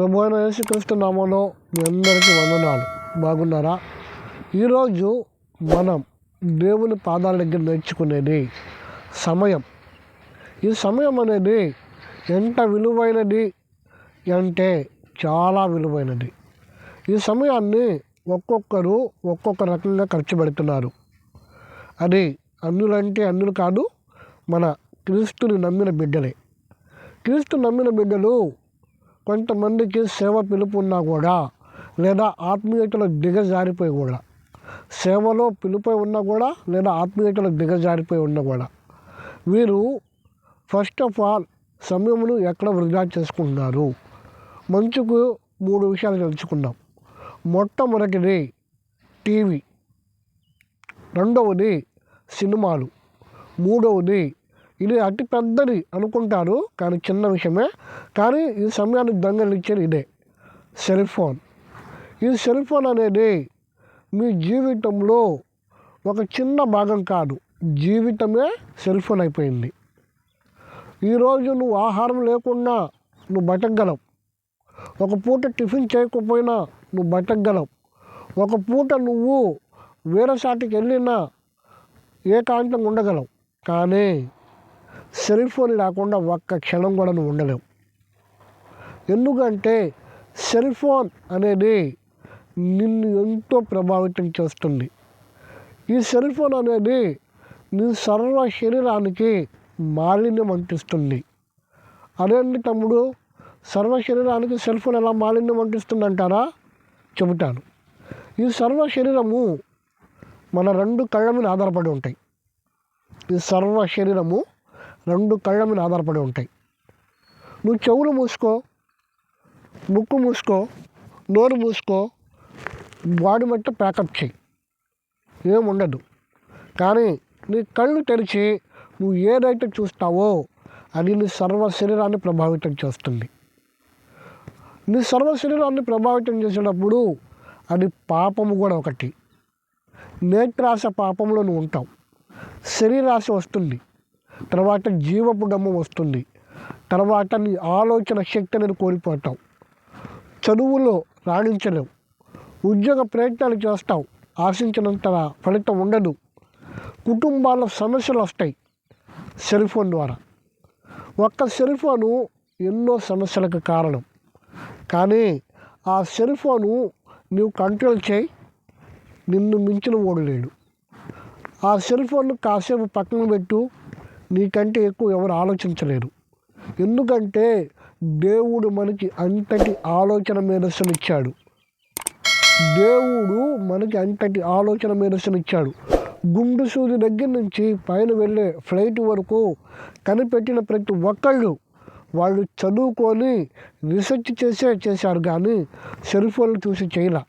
ప్రభువైన యేసుక్రీస్తు నామంలో మీ అందరికీ వందనాలు. బాగున్నారా? ఈరోజు మనం దేవుని పాదాల దగ్గర నేర్చుకునేది సమయం. ఈ సమయం అనేది ఎంత విలువైనది అంటే చాలా విలువైనది. ఈ సమయాన్ని ఒక్కొక్కరు ఒక్కొక్క రకంగా ఖర్చు పెడుతున్నారు. అది అన్నులంటే అన్నులు కాదు మన క్రీస్తుని నమ్మిన బిడ్డలే. క్రీస్తు నమ్మిన బిడ్డలు కొంతమందికి సేవ పిలుపు ఉన్నా కూడా లేదా ఆత్మీయతలో దిగజారిపోయి కూడా సేవలో పిలుపై ఉన్నా కూడా లేదా ఆత్మీయతలో దిగజారిపోయి ఉన్నా కూడా వీరు ఫస్ట్ ఆఫ్ ఆల్ సమయమును ఎక్కడ వృధా చేసుకుంటున్నారు మంచుకు మూడు విషయాలు తెలుసుకుందాం. మొట్టమొదటిది టీవీ రెండవది సినిమాలు మూడవది ఇది అతి పెద్దది అనుకుంటారు కానీ చిన్న విషయమే. కానీ ఈ సమయానికి దొంగలించేది ఇదే సెల్ ఫోన్. ఈ సెల్ ఫోన్ అనేది మీ జీవితంలో ఒక చిన్న భాగం కాదు జీవితమే సెల్ ఫోన్ అయిపోయింది. ఈరోజు నువ్వు ఆహారం లేకుండా నువ్వు బతకగలవు. ఒక పూట టిఫిన్ చేయకపోయినా నువ్వు బతకగలవు. ఒక పూట నువ్వు వేరే సాటికి వెళ్ళినా ఏకాంతంగా ఉండగలవు. కానీ సెల్ ఫోన్ లేకుండా ఒక్క క్షణం కూడా నువ్వు ఉండలేవు. ఎందుకంటే సెల్ ఫోన్ అనేది నిన్ను ఎంతో ప్రభావితం చేస్తుంది. ఈ సెల్ ఫోన్ అనేది నీ సర్వ శరీరానికి మాలిన్యం అంటిస్తుంది. అదేంటి తమ్ముడు? సర్వ శరీరానికి సెల్ ఫోన్ ఎలా మాలిన్యం అంటిస్తుంది అంటారా చెబుతాను. ఈ సర్వ శరీరము మన రెండు కళ్ళ మీద ఆధారపడి ఉంటాయి. ఈ సర్వ శరీరము రెండు కళ్ళ మీద ఆధారపడి ఉంటాయి. నువ్వు చెవులు మూసుకో ముక్కు మూసుకో నోరు మూసుకో బాడీ మట్టి ప్యాకప్ చేయి. ఏముండదు కానీ నీ కళ్ళు తెరిచి నువ్వు ఏదైతే చూస్తావో అది నీ సర్వ శరీరాన్ని ప్రభావితం చేస్తుంది. నీ సర్వ శరీరాన్ని ప్రభావితం చేసేటప్పుడు అది పాపము కూడా ఒకటి. నేత్రాశ పాపంలో నువ్వు ఉంటావు. శరీరాశ వస్తుంది. తర్వాత జీవపు డమ్ము వస్తుంది. తర్వాత నీ ఆలోచన శక్తి అనేది కోల్పోతావు. చదువులో రాణించలేవు. ఉద్యోగ ప్రయత్నాలు చేస్తావు. ఆశించినంత ఫలితం ఉండదు. కుటుంబాల్లో సమస్యలు వస్తాయి. సెల్ ఫోన్ ద్వారా. ఒక్క సెల్ ఫోను ఎన్నో సమస్యలకు కారణం. కానీ ఆ సెల్ ఫోను నువ్వు కంట్రోల్ చేయి. నిన్ను మించిన ఓడలేడు ఆ సెల్ ఫోన్ కాసేపు పక్కన పెట్టు. నీకంటే ఎక్కువ ఎవరు ఆలోచించలేరు. ఎందుకంటే దేవుడు మనకి అంతటి ఆలోచన మేధస్సునిచ్చాడు. దేవుడు మనకి అంతటి ఆలోచన మేధస్సునిచ్చాడు. గుండు సూది దగ్గర నుంచి పైన వెళ్ళే ఫ్లైట్ వరకు కనిపెట్టిన ప్రతి ఒక్కళ్ళు వాళ్ళు చదువుకొని రీసెర్చ్ చేసే చేశారు కానీ సెల్ ఫోన్లు చూసి చేయలే.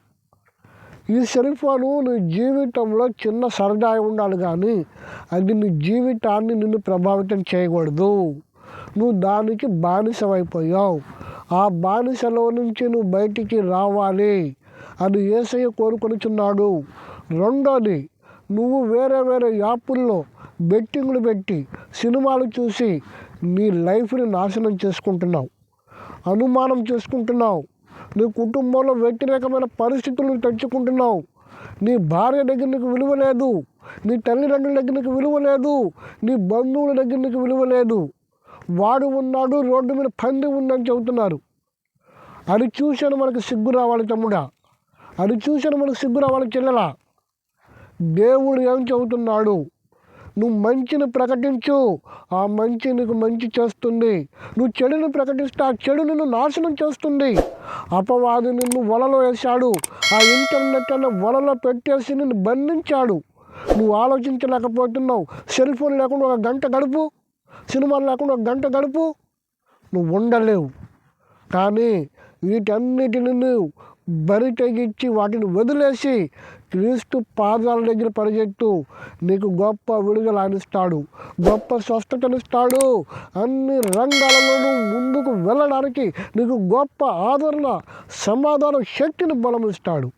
ఈ సెల్ ఫోను నీ జీవితంలో చిన్న సరదా ఉండాలి కానీ అది నీ జీవితాన్ని నిన్ను ప్రభావితం చేయకూడదు. నువ్వు దానికి బానిసమైపోయావు. ఆ బానిసలో నుంచి నువ్వు బయటికి రావాలి అని ఏసయ్య కోరుకొనిచున్నాడు. రెండోది నువ్వు వేరే వేరే యాపుల్లో బెట్టింగ్లు పెట్టి సినిమాలు చూసి నీ లైఫ్ని నాశనం చేసుకుంటున్నావు. అనుమానం చేసుకుంటున్నావు. నీ కుటుంబంలో వ్యతిరేకమైన పరిస్థితులను తెచ్చుకుంటున్నావు. నీ భార్య దగ్గర నీకు విలువ లేదు. నీ తల్లిదండ్రుల దగ్గర నీకు విలువ లేదు. నీ బంధువుల దగ్గర నీకు విలువ లేదు. వాడు ఉన్నాడు రోడ్డు మీద పంది ఉందని చెబుతున్నారు. అది చూశాను మనకు సిగ్గు రావాలి తమ్ముడా. అది చూశాను మనకు సిగ్గు రావాలి చెల్లెలా. దేవుడు ఏం చెబుతున్నాడు? నువ్వు మంచిని ప్రకటించు. ఆ మంచి నీకు మంచి చేస్తుంది. నువ్వు చెడుని ప్రకటిస్తే ఆ చెడు నిన్ను నాశనం చేస్తుంది. అపవాది నిన్ను వలలో వేశాడు. ఆ ఇంటర్నెట్ అనే వలలో పెట్టేసి నిన్ను బంధించాడు. నువ్వు ఆలోచించలేకపోతున్నావు. సెల్ ఫోన్ లేకుండా ఒక గంట గడుపు. సినిమాలు లేకుండా ఒక గంట గడుపు. నువ్వు ఉండలేవు. కానీ వీటన్నిటిని నువ్వు బరి తెగించి వాటిని వదిలేసి క్రీస్తు పాదాల దగ్గర పరిగెత్తు నీకు గొప్ప విడుదల అనిస్తాడు గొప్ప స్వస్థతనిస్తాడు అన్ని రంగాలలోనూ ముందుకు వెళ్ళడానికి నీకు గొప్ప ఆదరణ సమాధానం శక్తిని బలమిస్తాడు.